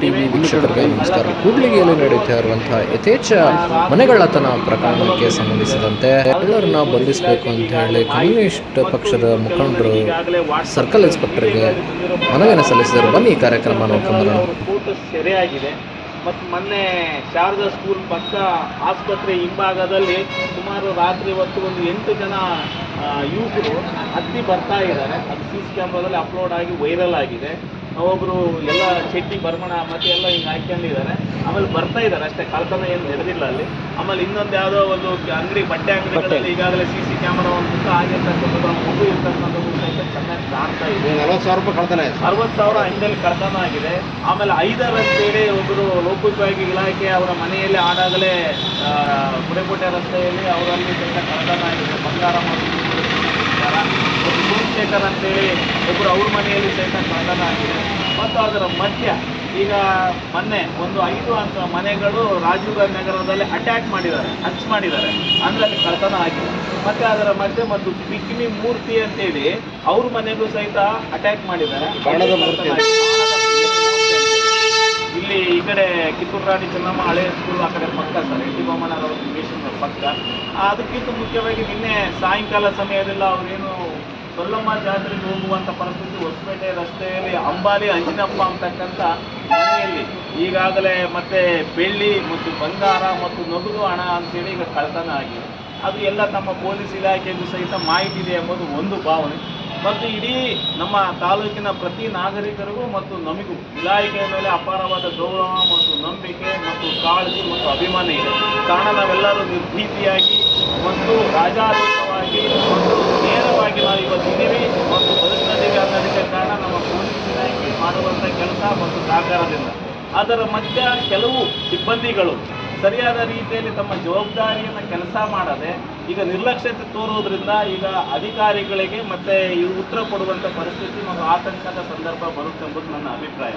TV ವೀಕ್ಷಕರಿಗೆ ನಮಸ್ಕಾರ. ಕೂಡ್ಲಿಗೆಯಲ್ಲಿ ನಡೀತಾ ಇರುವಂತಹ ಯಥೇಚ್ಛ ಮನೆಗಳ್ಳತನ ಪ್ರಕರಣಕ್ಕೆ ಸಂಬಂಧಿಸಿದಂತೆ ಎಲ್ಲರನ್ನ ಬಂಧಿಸಬೇಕು ಅಂತ ಹೇಳಿ ಕಮ್ಯುನಿಸ್ಟ್ ಪಕ್ಷದ ಮುಖಂಡರು ಸರ್ಕಲ್ ಇನ್ಸ್ಪೆಕ್ಟರ್ಗೆ ಮನವಿಯನ್ನು ಸಲ್ಲಿಸಿದರು. ಬನ್ನಿ ಈ ಕಾರ್ಯಕ್ರಮ ನೋಡ್ಕೊಂಬರೋಣ ಕೂಟ ಸೆರೆಯಾಗಿದೆ. ಮತ್ತು ಮೊನ್ನೆ ಶಾರದಾ ಸ್ಕೂಲ್ ಪಕ್ಕ ಆಸ್ಪತ್ರೆ ಹಿಂಭಾಗದಲ್ಲಿ ಸುಮಾರು ರಾತ್ರಿ ಹೊತ್ತು ಒಂದು ಎಂಟು ಜನ ಯುವಕರು ಹತ್ತಿ ಬರ್ತಾ ಇದ್ದಾರೆ. ಅದು ಸಿ ಸಿ ಕ್ಯಾಮ್ರಾದಲ್ಲಿ ಅಪ್ಲೋಡ್ ಆಗಿ ವೈರಲ್ ಆಗಿದೆ. ಒಬ್ಬರು ಎಲ್ಲ ಚಟ್ನಿ ಬರ್ಮಣ ಮತ್ತೆ ಎಲ್ಲ ಹಿಂಗೆ ಹಾಕ್ಕೊಂಡಿದ್ದಾರೆ ಆಮೇಲೆ ಬರ್ತಾ ಇದ್ದಾರೆ ಅಷ್ಟೇ ಕಳ್ತನ ಏನು ನಡೆದಿಲ್ಲ ಅಲ್ಲಿ. ಆಮೇಲೆ ಇನ್ನೊಂದು ಯಾವುದೋ ಒಂದು ಅಂಗಡಿ ಬಟ್ಟೆ ಅಂಗಡಿಗಳಲ್ಲಿ ಈಗಾಗಲೇ ಸಿ ಸಿ ಕ್ಯಾಮರಾ ಒಂದು ಆಗಿರ್ತಕ್ಕಂಥದ್ದು ಮಗು ಇರ್ತಕ್ಕಂಥದ್ದು ಚೆನ್ನಾಗಿ ಕಾಣ್ತಾ ಇದೆ. ನಲವತ್ತು ಸಾವಿರ ರೂಪಾಯಿ ಕಳ್ತಾನೆ ಅರವತ್ತು ಸಾವಿರ ಹಂಗಲ್ಲಿ ಕಳ್ತನ ಆಗಿದೆ. ಆಮೇಲೆ ಐದರ ಅಂತೇಳಿ ಒಬ್ಬರು ಲೋಕೋಪಯೋಗಿ ಇಲಾಖೆ ಅವರ ಮನೆಯಲ್ಲಿ ಆಡಾಗಲೇ ಗುಡೆಕೋಟೆ ರಸ್ತೆಯಲ್ಲಿ ಅವರಲ್ಲಿ ಕಳ್ತನ ಆಗಿದೆ. ಬಂಗಾರ ಮತ್ತು ಬಂಗಾರ. ಒಬ್ಬರು ಸೋಮಶೇಖರ್ ಅಂತೇಳಿ ಒಬ್ಬರು ಅವ್ರ ಮನೆಯಲ್ಲಿ ಸಹಿತ ಕಳ್ತನ ಆಗಿದೆ ಮತ್ತು ಅದರ ಮಧ್ಯ ಈಗ ಮೊನ್ನೆ ಒಂದು ಐದು ಅಂತ ಮನೆಗಳು ರಾಜೀವ್ ಗಾಂಧಿ ನಗರದಲ್ಲಿ ಅಟ್ಯಾಕ್ ಮಾಡಿದ್ದಾರೆ ಹಚ್ ಮಾಡಿದ್ದಾರೆ ಅಂದ್ರೆ ಅಲ್ಲಿ ಕಳ್ತನ ಆಗಿದೆ ಮತ್ತೆ ಅದರ ಮಧ್ಯೆ ಮತ್ತು ಬಿಕ್ಮಿ ಮೂರ್ತಿ ಅಂತೇಳಿ ಅವ್ರ ಮನೆಗೂ ಸಹಿತ ಅಟ್ಯಾಕ್ ಮಾಡಿದ್ದಾರೆ. ಇಲ್ಲಿ ಈ ಕಡೆ ಕಿತ್ತೂರು ರಾಣಿ ಚೆನ್ನಮ್ಮ ಹಳೆ ಸ್ಕೂಲ್ ಆ ಕಡೆ ಪಕ್ಕ ಸರ್ ಎನ್ ಟಿ ಸ್ಟೇಷನ್ ಪಕ್ಕ. ಅದಕ್ಕಿಂತ ಮುಖ್ಯವಾಗಿ ನಿನ್ನೆ ಸಾಯಂಕಾಲ ಸಮಯದಲ್ಲಿ ಅವರೇನು ಸೊಲ್ಲಮ್ಮ ಜಾತ್ರೆಗೆ ಹೋಗುವಂಥ ಪರಿಸ್ಥಿತಿ ಹೊಸಪೇಟೆ ರಸ್ತೆಯಲ್ಲಿ, ಅಂಬಾಲಿ, ಅಂಜಿನಪ್ಪ ಅಂತಕ್ಕಂಥ ಮನೆಯಲ್ಲಿ ಈಗಾಗಲೇ ಮತ್ತೆ ಬೆಳ್ಳಿ ಮತ್ತು ಬಂಗಾರ ಮತ್ತು ನಗದು ಹಣ ಅಂತೇಳಿ ಈಗ ಕಳ್ತನ ಆಗಿದೆ. ಅದು ಎಲ್ಲ ನಮ್ಮ ಪೊಲೀಸ್ ಇಲಾಖೆಗೂ ಸಹಿತ ಮಾಹಿತಿ ಇದೆ ಎಂಬುದು ಒಂದು ಭಾವನೆ. ಮತ್ತು ಇಡೀ ನಮ್ಮ ತಾಲೂಕಿನ ಪ್ರತಿ ನಾಗರಿಕರಿಗೂ ಮತ್ತು ನಮಗೂ ಇಲಾಖೆಯ ಮೇಲೆ ಅಪಾರವಾದ ಗೌರವ ಮತ್ತು ನಂಬಿಕೆ ಮತ್ತು ಕಾಳಜಿ ಮತ್ತು ಅಭಿಮಾನ ಇದೆ. ಕಾರಣ ನಾವೆಲ್ಲರೂ ನಿರ್ಭೀತಿಯಾಗಿ ಮತ್ತು ರಾಜಾರೋಗ್ಯವಾಗಿ ಮತ್ತು ನೇರವಾಗಿ ನಾವು ಇವತ್ತು ಇದ್ದೀವಿ ಮತ್ತು ಬದುಕಿನಲ್ಲಿಗೆ ಅನ್ನೋದಕ್ಕೆ ಕಾರಣ ನಮ್ಮ ಪೊಲೀಸ್ ಇಲಾಖೆ ಮಾಡುವಂಥ ಕೆಲಸ ಮತ್ತು ಸಹಕಾರದಿಂದ. ಅದರ ಮಧ್ಯ ಕೆಲವು ಸಿಬ್ಬಂದಿಗಳು ಸರಿಯಾದ ರೀತಿಯಲ್ಲಿ ತಮ್ಮ ಜವಾಬ್ದಾರಿಯನ್ನು ಕೆಲಸ ಮಾಡದೆ ಈಗ ನಿರ್ಲಕ್ಷ್ಯತೆ ತೋರುವುದರಿಂದ ಈಗ ಅಧಿಕಾರಿಗಳಿಗೆ ಮತ್ತೆ ಈ ಉತ್ತರ ಕೊಡುವಂಥ ಪರಿಸ್ಥಿತಿ ಮತ್ತು ಆತಂಕದ ಸಂದರ್ಭ ಬರುತ್ತೆ ಎಂಬುದು ನನ್ನ ಅಭಿಪ್ರಾಯ.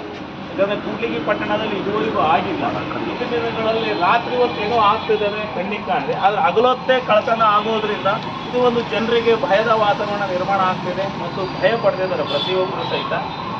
ಯಾಕಂದರೆ ಕೂಡ್ಲಿಗಿ ಪಟ್ಟಣದಲ್ಲಿ ಇದುವರೆಗೂ ಆಗಿಲ್ಲ. ಇಷ್ಟು ದಿನಗಳಲ್ಲಿ ರಾತ್ರಿ ಹೊತ್ತು ಏನೋ ಆಗ್ತಿದ್ದಾವೆ ಕಣ್ಣಿಗೆ ಕಾಣದೆ. ಆದ್ರೆ ಹಗಲೊತ್ತೇ ಕಳತನ ಆಗೋದ್ರಿಂದ ಇದು ಒಂದು ಜನರಿಗೆ ಭಯದ ವಾತಾವರಣ ನಿರ್ಮಾಣ ಆಗ್ತಿದೆ ಮತ್ತು ಭಯ ಪಡೆದಿದ್ದಾರೆ ಪ್ರತಿಯೊಬ್ಬರು ಸಹಿತ.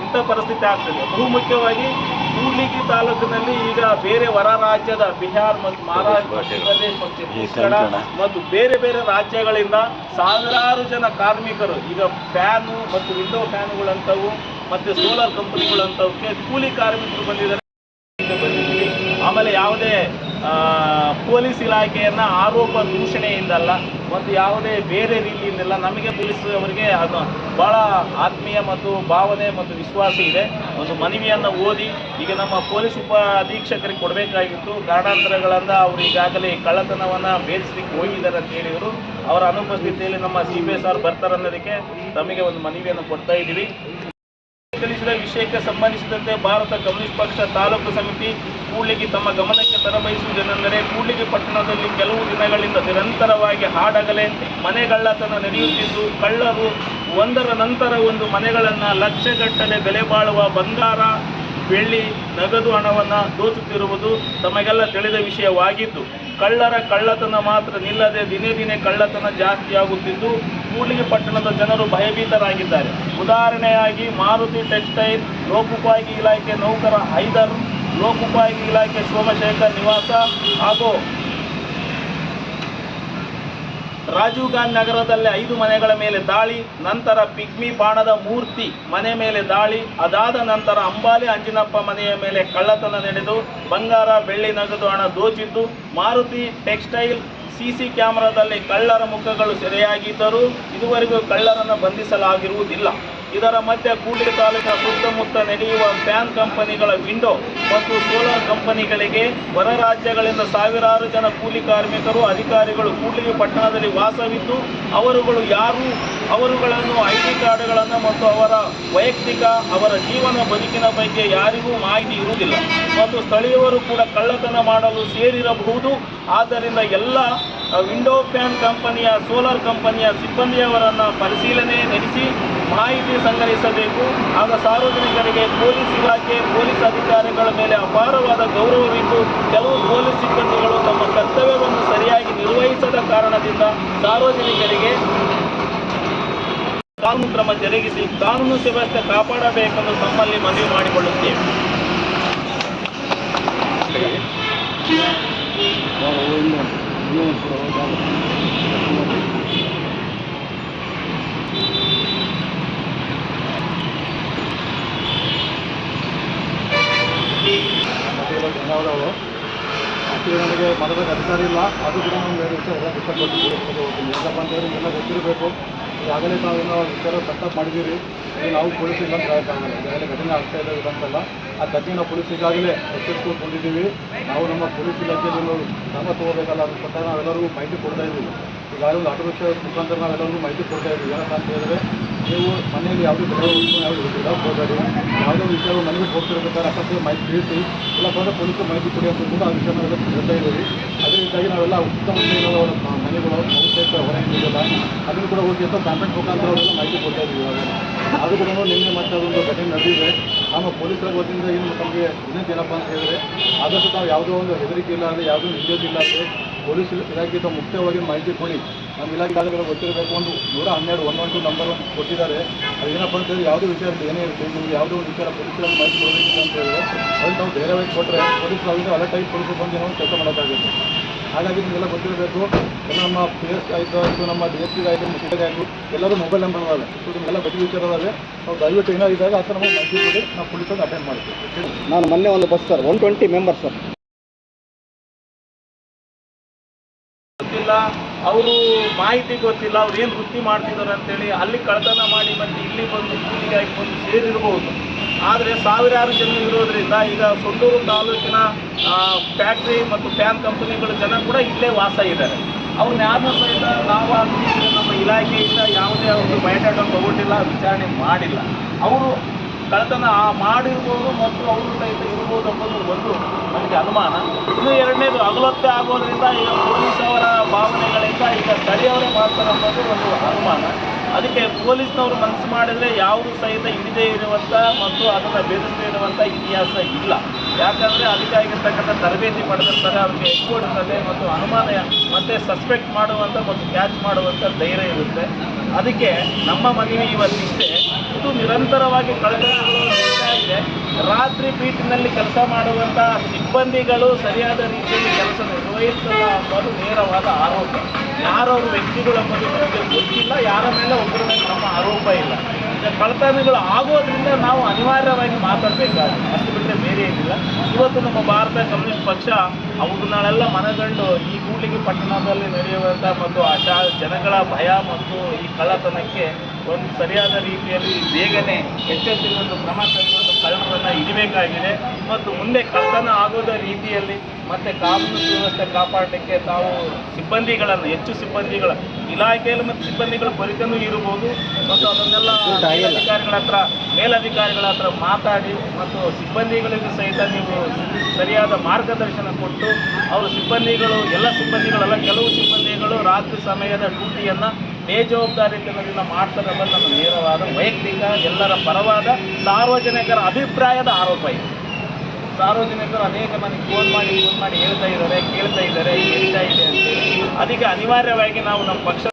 ಇಂಥ ಪರಿಸ್ಥಿತಿ ಆಗ್ತದೆ. ಬಹುಮುಖ್ಯವಾಗಿ ಕೂಡ್ಲಿಗಿ ತಾಲೂಕಿನಲ್ಲಿ ಈಗ ಬೇರೆ ಹೊರ ರಾಜ್ಯದ ಬಿಹಾರ್ ಮತ್ತು ಮಹಾರಾಷ್ಟ್ರ ಮಧ್ಯಪ್ರದೇಶ ಮತ್ತು ಛತ್ತೀಸ್ಗಢ ಮತ್ತು ಬೇರೆ ಬೇರೆ ರಾಜ್ಯಗಳಿಂದ ಸಾವಿರಾರು ಜನ ಕಾರ್ಮಿಕರು ಈಗ ಫ್ಯಾನು ಮತ್ತು ವಿಂಡೋ ಫ್ಯಾನ್ಗಳಂಥವು ಮತ್ತು ಸೋಲಾರ್ ಕಂಪನಿಗಳಂಥವಕ್ಕೆ ಕೂಲಿ ಕಾರ್ಮಿಕರು ಬಂದಿದ್ದಾರೆ. ಆಮೇಲೆ ಯಾವುದೇ ಪೊಲೀಸ್ ಇಲಾಖೆಯನ್ನು ಆರೋಪ ದೂಷಣೆಯಿಂದಲ್ಲ ಮತ್ತು ಯಾವುದೇ ಬೇರೆ ರೀತಿಯಿಂದಲ್ಲ ನಮಗೆ ತಿಳಿಸಿದವರಿಗೆ ಅದು ಬಹಳ ಆತ್ಮೀಯ ಮತ್ತು ಭಾವನೆ ಮತ್ತು ವಿಶ್ವಾಸ ಇದೆ. ಒಂದು ಮನವಿಯನ್ನು ಓದಿ ಈಗ ನಮ್ಮ ಪೊಲೀಸ್ ಉಪ ಅಧೀಕ್ಷಕರಿಗೆ ಕೊಡಬೇಕಾಗಿತ್ತು. ಕಾರಣಾಂತರಗಳಿಂದ ಅವರು ಈಗಾಗಲೇ ಕಳ್ಳತನವನ್ನು ಭೇದಿಸ್ಲಿಕ್ಕೆ ಹೋಗಿದ್ದಾರೆ ಅಂತ ಹೇಳಿದರು. ಅವರ ಅನುಪಸ್ಥಿತಿಯಲ್ಲಿ ನಮ್ಮ ಸಿ ಬಿ ಎಸ್ ಆರ್ ಬರ್ತಾರೆ ಅನ್ನೋದಕ್ಕೆ ತಮಗೆ ಒಂದು ಮನವಿಯನ್ನು ಕೊಡ್ತಾ ಇದ್ದೀವಿ. ತಿಳಿಸಿದ ವಿಷಯಕ್ಕೆ ಸಂಬಂಧಿಸಿದಂತೆ ಭಾರತ ಕಮ್ಯುನಿಸ್ಟ್ ಪಕ್ಷ ತಾಲೂಕು ಸಮಿತಿ ಕೂಡ್ಲಿಗಿ ತಮ್ಮ ಗಮನಕ್ಕೆ ತರಬಯಸುವುದೇನೆಂದರೆ ಕೂಡ್ಲಿಗಿ ಪಟ್ಟಣದಲ್ಲಿ ಕೆಲವು ದಿನಗಳಿಂದ ನಿರಂತರವಾಗಿ ಹಾಡಗಲೆ ಮನೆಗಳ್ಳತನ ನಡೆಯುತ್ತಿದ್ದು, ಕಳ್ಳರು ಒಂದರ ನಂತರ ಒಂದು ಮನೆಗಳನ್ನು ಲಕ್ಷಗಟ್ಟಲೆ ಬೆಲೆ ಬಾಳುವ ಬಂಗಾರ, ಬೆಳ್ಳಿ, ನಗದು ಹಣವನ್ನು ದೋಚುತ್ತಿರುವುದು ತಮಗೆಲ್ಲ ತಿಳಿದ ವಿಷಯವಾಗಿದ್ದು, ಕಳ್ಳರ ಕಳ್ಳತನ ಮಾತ್ರ ನಿಲ್ಲದೆ ದಿನೇ ದಿನೇ ಕಳ್ಳತನ ಜಾಸ್ತಿಯಾಗುತ್ತಿದ್ದು ಕೂಡ್ಲಿಗಿ ಪಟ್ಟಣದ ಜನರು ಭಯಭೀತರಾಗಿದ್ದಾರೆ. ಉದಾಹರಣೆಯಾಗಿ ಮಾರುತಿ ಟೆಕ್ಸ್ಟೈಲ್ ಲೋಕೋಪಯೋಗಿ ಇಲಾಖೆ ನೌಕರ ಹೈದರ್ ಲೋಕೋಪಯೋಗಿ ಇಲಾಖೆ ಸೋಮಶೇಖರ್ ನಿವಾಸ ಹಾಗೂ ರಾಜೀವ್ ಗಾಂಧಿ ನಗರದಲ್ಲಿ ಐದು ಮನೆಗಳ ಮೇಲೆ ದಾಳಿ, ನಂತರ ಪಿಗ್ಮಿ ಬಾಣದ ಮೂರ್ತಿ ಮನೆ ಮೇಲೆ ದಾಳಿ, ಅದಾದ ನಂತರ ಅಂಬಾಲಿ ಅಂಜಿನಪ್ಪ ಮನೆಯ ಮೇಲೆ ಕಳ್ಳತನ ನಡೆದು ಬಂಗಾರ, ಬೆಳ್ಳಿ ನಗದು ಹಣ ದೋಚಿದ್ದು, ಮಾರುತಿ ಟೆಕ್ಸ್ಟೈಲ್ ಸಿಸಿ ಕ್ಯಾಮೆರಾದಲ್ಲಿ ಕಳ್ಳರ ಮುಖಗಳು ಸೆರೆಯಾಗಿದ್ದರೂ ಇದುವರೆಗೂ ಕಳ್ಳರನ್ನು ಬಂಧಿಸಲಾಗಿರುವುದಿಲ್ಲ. ಇದರ ಮಧ್ಯೆ ಕೂಡ್ಲಿ ತಾಲೂಕಿನ ಸುತ್ತಮುತ್ತ ನಡೆಯುವ ಫ್ಯಾನ್ ಕಂಪನಿಗಳ ವಿಂಡೋ ಮತ್ತು ಸೋಲಾರ್ ಕಂಪನಿಗಳಿಗೆ ಹೊರ ರಾಜ್ಯಗಳಿಂದ ಸಾವಿರಾರು ಜನ ಕೂಲಿ ಕಾರ್ಮಿಕರು, ಅಧಿಕಾರಿಗಳು ಕೂಡ್ಲಿಗಿ ಪಟ್ಟಣದಲ್ಲಿ ವಾಸವಿದ್ದು, ಅವರುಗಳು ಯಾರು ಅವರುಗಳನ್ನು ಐ ಡಿ ಕಾರ್ಡ್ಗಳನ್ನು ಮತ್ತು ಅವರ ವೈಯಕ್ತಿಕ, ಅವರ ಜೀವನ ಬದುಕಿನ ಬಗ್ಗೆ ಯಾರಿಗೂ ಮಾಹಿತಿ ಇರುವುದಿಲ್ಲ. ಮತ್ತು ಸ್ಥಳೀಯವರು ಕೂಡ ಕಳ್ಳತನ ಮಾಡಲು ಸೇರಿರಬಹುದು. ಆದ್ದರಿಂದ ಎಲ್ಲ ವಿಂಡೋ ಫ್ಯಾನ್ ಕಂಪನಿಯ, ಸೋಲಾರ್ ಕಂಪನಿಯ ಸಿಬ್ಬಂದಿಯವರನ್ನು ಪರಿಶೀಲನೆ ನಡೆಸಿ ಮಾಹಿತಿ ಸಂಗ್ರಹಿಸಬೇಕು. ಆಗ ಸಾರ್ವಜನಿಕರಿಗೆ ಪೊಲೀಸ್ ಇಲಾಖೆ, ಪೊಲೀಸ್ ಅಧಿಕಾರಿಗಳ ಮೇಲೆ ಅಪಾರವಾದ ಗೌರವವಿದ್ದು ಕೆಲವು ಪೊಲೀಸ್ ಸಿಬ್ಬಂದಿಗಳು ತಮ್ಮ ಕರ್ತವ್ಯವನ್ನು ಸರಿಯಾಗಿ ನಿರ್ವಹಿಸದ ಕಾರಣದಿಂದ ಸಾರ್ವಜನಿಕರಿಗೆ ಕಾನೂನು ಕ್ರಮ ಜರುಗಿಸಿ ಕಾನೂನು ವ್ಯವಸ್ಥೆ ಕಾಪಾಡಬೇಕೆಂದು ತಮ್ಮಲ್ಲಿ ಮನವಿ ಮಾಡಿಕೊಳ್ಳುತ್ತೇವೆ. ನನಗೆ ಮದುವೆ ಅಧಿಕಾರ ಇಲ್ಲ ಅದು ಕೂಡ ನಾನು ಎಲ್ಲ ಗೊತ್ತಿರಬೇಕು ಈಗಾಗಲೇ ತಾವೇನೋ ವಿಚಾರ ಸೆಟಪ್ ಮಾಡಿದ್ದೀರಿ. ಇದು ನಾವು ಪೊಲೀಸ್ ಇಲ್ಲ ಅಂತ ಹೇಳೋಕ್ಕಾಗಲ್ಲ ಈಗಾಗಲೇ ಘಟನೆ ಆಗ್ತಾ ಇದೆ ಅಂತಲ್ಲ ಆ ಘಟನೆ ನಾವು ಪೊಲೀಸ್ ಈಗಾಗಲೇ ಎಚ್ಚರಿಸ್ಕೊಂಡು ಬಂದಿದ್ದೀವಿ. ನಾವು ನಮ್ಮ ಪೊಲೀಸ್ ಇಲಾಖೆಯಲ್ಲಿ ಕ್ರಮ ತಗೋಬೇಕಲ್ಲ ಅದ್ರ ಪ್ರಕಾರ ನಾವೆಲ್ಲರಿಗೂ ಮಾಹಿತಿ ಕೊಡ್ತಾ ಇದ್ದೀವಿ. ಈಗಾಗಲೇ ಒಂದು ಆಟೋ ರಿಕ್ಷಾ ಮುಖಾಂತರ ನಾವೆಲ್ಲರಿಗೂ ಮಾಹಿತಿ ಕೊಡ್ತಾ ಇದ್ದೀವಿ ಅಂತ ಹೇಳಿದ್ರೆ ನೀವು ಮನೆಯಲ್ಲಿ ಯಾವುದೇ ಬೆಳೆ ವಸ್ತು ಯಾವುದು ಇರೋದಿಲ್ಲ ಹೋಗಬೇಡಿ ಯಾವುದೇ ವಿಷಯ ಮನೆಗೆ ಹೋಗ್ತಿರ್ಬೇಕಾದ್ರೆ ಅಕಸ್ಮಾತ್ ಮಾಹಿತಿ ತಿಳಿಸಿ ಇಲ್ಲ ಬಂದರೆ ಪೊಲೀಸರು ಮಾಹಿತಿ ಕೊಡಿ ಅಂತ ಕೂಡ ಆ ವಿಷಯ ನಾವೆಲ್ಲ ಹೇಳ್ತಾ ಇದ್ದೀವಿ ಅದರಿಂದಾಗಿ ನಾವೆಲ್ಲ ಉತ್ತಮ ಇರೋ ಮನೆಗಳು ಹೊರಗೆ ಇಲ್ಲ ಅದನ್ನು ಕೂಡ ಹೋಗಿ ಅಂತ ಕಾಂಟ್ಯಾಕ್ಟ್ ಮುಖಾಂತರ ಅವರೆಲ್ಲ ಮಾಹಿತಿ ಕೊಡ್ತಾ ಇದ್ದೀವಿ ಇವಾಗ ಅದು ಕೂಡ ನಿನ್ನೆ ಮತ್ತೆ ಅದೊಂದು ಘಟನೆ ನಡೆದಿದೆ ನಮ್ಮ ಪೊಲೀಸರ ವತಿಯಿಂದ ಏನು ತಮಗೆ ವಿನಂತಿ ಏನಪ್ಪ ಅಂತ ಹೇಳಿದ್ರೆ ಆದಷ್ಟು ತಾವು ಯಾವುದೋ ಒಂದು ಹೆದರಿಕೆ ಇಲ್ಲ ಅಂದರೆ ಯಾವುದೋ ನಿಜೋದಿಲ್ಲ ಅಂದರೆ ಪೊಲೀಸ್ ಇಲಾಖೆಯಿಂದ ಮುಖ್ಯವಾಗಿ ಮಾಹಿತಿ ಕೊಡಿ. ನಮ್ಮ ಇಲಾಖೆ ಗೊತ್ತಿರಬೇಕು ಒಂದು ನೂರ ಹನ್ನೆರಡು ಒನ್ ಒನ್ ಟು ನಂಬರ್ ಒಂದು ಕೊಟ್ಟಿದ್ದಾರೆ. ಅದು ಏನಪ್ಪ ಅಂತ ಹೇಳಿದ್ರೆ ಯಾವುದೇ ವಿಚಾರ ಏನೇ ಇರುತ್ತೆ ನಿಮ್ಗೆ ಯಾವುದೋ ಒಂದು ವಿಚಾರ ಪೊಲೀಸರಿಗೆ ಮಾಹಿತಿ ಕೊಡಬೇಕಿಲ್ಲ ಅಂತ ಹೇಳಿದ್ರೆ ಅದು ನಾವು ಧೈರ್ಯವಾಗಿ ಕೊಟ್ಟರೆ ಪೊಲೀಸರು ಅವರಿಂದ ಅಲರ್ಟ್ ಆಗಿ ಪೊಲೀಸರು ಬಂದು ಏನೋ ಕೆಲಸ ಮಾಡೋಕ್ಕಾಗುತ್ತೆ. ಹಾಗಾಗಿ ನಿಮಗೆಲ್ಲ ಗೊತ್ತಿರಬೇಕು, ಎಲ್ಲ ನಮ್ಮ ಪಿ ಎಸ್ ಆಯಿತು ಆಯಿತು ನಮ್ಮ ಡಿ ಎಸ್ ಪಿ ಆಯಿತು ಮುಖ್ಯ ಆಯಿತು ಎಲ್ಲರೂ ಮೊಬೈಲ್ ನಂಬರ್ ಅದಾವೆ. ಸೊ ನಿಮಗೆಲ್ಲ ಬಗ್ಗೆ ವಿಚಾರ ಅದಾವೆ. ನಾವು ದಯವಿಟ್ಟು ಏನಾದ್ರು ಇದ್ದಾಗ ಆ ಥರ ನಮಗೆ ಮಾಹಿತಿ ಕೊಡಿ, ನಾವು ಪೊಲೀಸರಿಗೆ ಅಟೆಂಡ್ ಮಾಡ್ತೀವಿ. ನಾನು ಮೊನ್ನೆ ಒಂದು bus sir one twenty member sir ಅವರು ಮಾಹಿತಿ ಗೊತ್ತಿಲ್ಲ, ಅವ್ರು ಏನು ವೃತ್ತಿ ಮಾಡ್ತಿದ್ದಾರೆ ಅಂತೇಳಿ ಅಲ್ಲಿ ಕಳ್ತನ ಮಾಡಿ ಮತ್ತೆ ಇಲ್ಲಿ ಬಂದು ಕೂಲಿಗಾಗಿ ಬಂದು ಸೇರಿರ್ಬೋದು. ಆದರೆ ಸಾವಿರಾರು ಜನ ಇರೋದರಿಂದ ಈಗ ಸೊಂಡೂರು ತಾಲೂಕಿನ ಫ್ಯಾಕ್ಟ್ರಿ ಮತ್ತು ಫ್ಯಾನ್ ಕಂಪನಿಗಳ ಜನ ಕೂಡ ಇಲ್ಲೇ ವಾಸ ಇದ್ದಾರೆ. ಅವ್ರನ್ನ ಯಾರನ್ನೂ ಸಹಿತ ನಾವು ನಮ್ಮ ಇಲಾಖೆಯಿಂದ ಯಾವುದೇ ಒಂದು ಬಯಟಾಟ ತಗೊಂಡಿಲ್ಲ, ವಿಚಾರಣೆ ಮಾಡಿಲ್ಲ. ಅವರು ಕಳ್ತನ ಆ- ಮಾಡಿರ್ಬೋದು ಮತ್ತು ಅವರು ಸಹಿತ ಇರ್ಬೋದು ಅನ್ನೋದು ಒಂದು ನನಗೆ ಅನುಮಾನ. ಇನ್ನು ಎರಡನೇದು ಅಗಲೊತ್ತೆ ಆಗೋದ್ರಿಂದ ಈಗ ಪೊಲೀಸ್ ಅವರ ಭಾವನೆಗಳಿಂದ ಈಗ ಸ್ಥಳೀಯವರೇ ಮಾಡ್ತಾರೆ ಅನ್ನೋದು ಒಂದು ಅನುಮಾನ. ಅದಕ್ಕೆ ಪೊಲೀಸ್ನವರು ಮನಸ್ಸು ಮಾಡಿದರೆ ಯಾವುದು ಸಹಿತ ಹಿಡಿದೇ ಇರುವಂಥ ಮತ್ತು ಅದನ್ನು ಬೆದರಿಸದೇ ಇರುವಂಥ ಇತಿಹಾಸ ಇಲ್ಲ. ಯಾಕಂದರೆ ಅದಕ್ಕಾಗಿರ್ತಕ್ಕಂಥ ತರಬೇತಿ ಪಡೆದಿರ್ತಾರೆ, ಅವರಿಗೆ ಎಕ್ಸ್ಪೋರ್ಟ್ನಲ್ಲಿ ಮತ್ತು ಅನುಮಾನ ಮತ್ತು ಸಸ್ಪೆಕ್ಟ್ ಮಾಡುವಂಥ ಮತ್ತು ಕ್ಯಾಚ್ ಮಾಡುವಂಥ ಧೈರ್ಯ ಇರುತ್ತೆ. ಅದಕ್ಕೆ ನಮ್ಮ ಮನವಿ ಇವತ್ತಿಷ್ಟೇ. ಇದು ನಿರಂತರವಾಗಿ ಕಳೆದ ರಾತ್ರಿ ಬೀಟಿನಲ್ಲಿ ಕೆಲಸ ಮಾಡುವಂಥ ಸಿಬ್ಬಂದಿಗಳು ಸರಿಯಾದ ರೀತಿಯಲ್ಲಿ ಕೆಲಸ ನಿರ್ವಹಿಸಲ್ಲ ಅನ್ನೋದು ನೇರವಾದ ಆರೋಪ. ಯಾರವರು ವ್ಯಕ್ತಿಗಳು ಅನ್ನೋದು ನಮಗೆ ಗೊತ್ತಿಲ್ಲ, ಯಾರ ಮೇಲೆ ಒಬ್ಬರ ಮೇಲೆ ನಮ್ಮ ಆರೋಪ ಇಲ್ಲ. ಕಳತನಗಳು ಆಗೋದ್ರಿಂದ ನಾವು ಅನಿವಾರ್ಯವಾಗಿ ಮಾತಾಡಬೇಕಾಗುತ್ತೆ ಅಷ್ಟು ಬಿಟ್ಟರೆ ಬೇರೆ ಏನಿಲ್ಲ. ಇವತ್ತು ನಮ್ಮ ಭಾರತ ಕಮ್ಯುನಿಸ್ಟ್ ಪಕ್ಷ ಅವುಗಳನ್ನೆಲ್ಲ ಮನಗಂಡು ಈ ಕೂಡ್ಲಿಗಿ ಪಟ್ಟಣದಲ್ಲಿ ನಡೆಯುವಂಥ ಮತ್ತು ಆಶಾ, ಜನಗಳ ಭಯ ಮತ್ತು ಈ ಕಳ್ಳತನಕ್ಕೆ ಒಂದು ಸರಿಯಾದ ರೀತಿಯಲ್ಲಿ ಬೇಗನೆ ಎಚ್ಚೆತ್ತಿನ ಒಂದು ಕ್ರಮ ಕೈಗೊಂಡು ಕಳ್ಳರನ್ನು ಹಿಡಿಬೇಕಾಗಿದೆ. ಮತ್ತು ಮುಂದೆ ಕಳ್ಳತನ ಆಗೋದ ರೀತಿಯಲ್ಲಿ ಮತ್ತು ಕಾನೂನು ಸುವ್ಯವಸ್ಥೆ ಕಾಪಾಡಲಿಕ್ಕೆ ತಾವು ಸಿಬ್ಬಂದಿಗಳನ್ನು, ಹೆಚ್ಚು ಸಿಬ್ಬಂದಿಗಳ, ಇಲಾಖೆಯಲ್ಲಿ ಮತ್ತು ಸಿಬ್ಬಂದಿಗಳ ಕೊರತೆಯೂ ಇರಬಹುದು. ಮತ್ತು ಅದನ್ನೆಲ್ಲ ಅಧಿಕಾರಿಗಳ ಹತ್ರ, ಮೇಲಧಿಕಾರಿಗಳ ಹತ್ರ ಮಾತಾಡಿ ಮತ್ತು ಸಿಬ್ಬಂದಿಗಳಿಗೂ ಸಹಿತ ನೀವು ಸರಿಯಾದ ಮಾರ್ಗದರ್ಶನ ಕೊಟ್ಟು, ಅವರು ಸಿಬ್ಬಂದಿಗಳು, ಎಲ್ಲ ಸಿಬ್ಬಂದಿಗಳಲ್ಲ, ಕೆಲವು ಸಿಬ್ಬಂದಿಗಳು ರಾತ್ರಿ ಸಮಯದ ಡ್ಯೂಟಿಯನ್ನು ಬೇಜವಾಬ್ದಾರಿತನದಿಂದ ಮಾಡ್ತಾರೆ ಅನ್ನೋದು ನನ್ನ ನೇರವಾದ ವೈಯಕ್ತಿಕ, ಎಲ್ಲರ ಪರವಾದ ಸಾರ್ವಜನಿಕರ ಅಭಿಪ್ರಾಯದ ಆರೋಪ ಇದೆ. ಸಾರ್ವಜನಿಕರು ಅನೇಕ ನನಗೆ ಫೋನ್ ಮಾಡಿ ಫೋನ್ ಮಾಡಿ ಹೇಳ್ತಾ ಇದ್ದಾರೆ, ಕೇಳ್ತಾ ಇದ್ದಾರೆ ಹೇಳ್ತಾ ಇದೆ ಅಂತ ಅದಕ್ಕೆ ಅನಿವಾರ್ಯವಾಗಿ ನಾವು ನಮ್ಮ ಪಕ್ಷ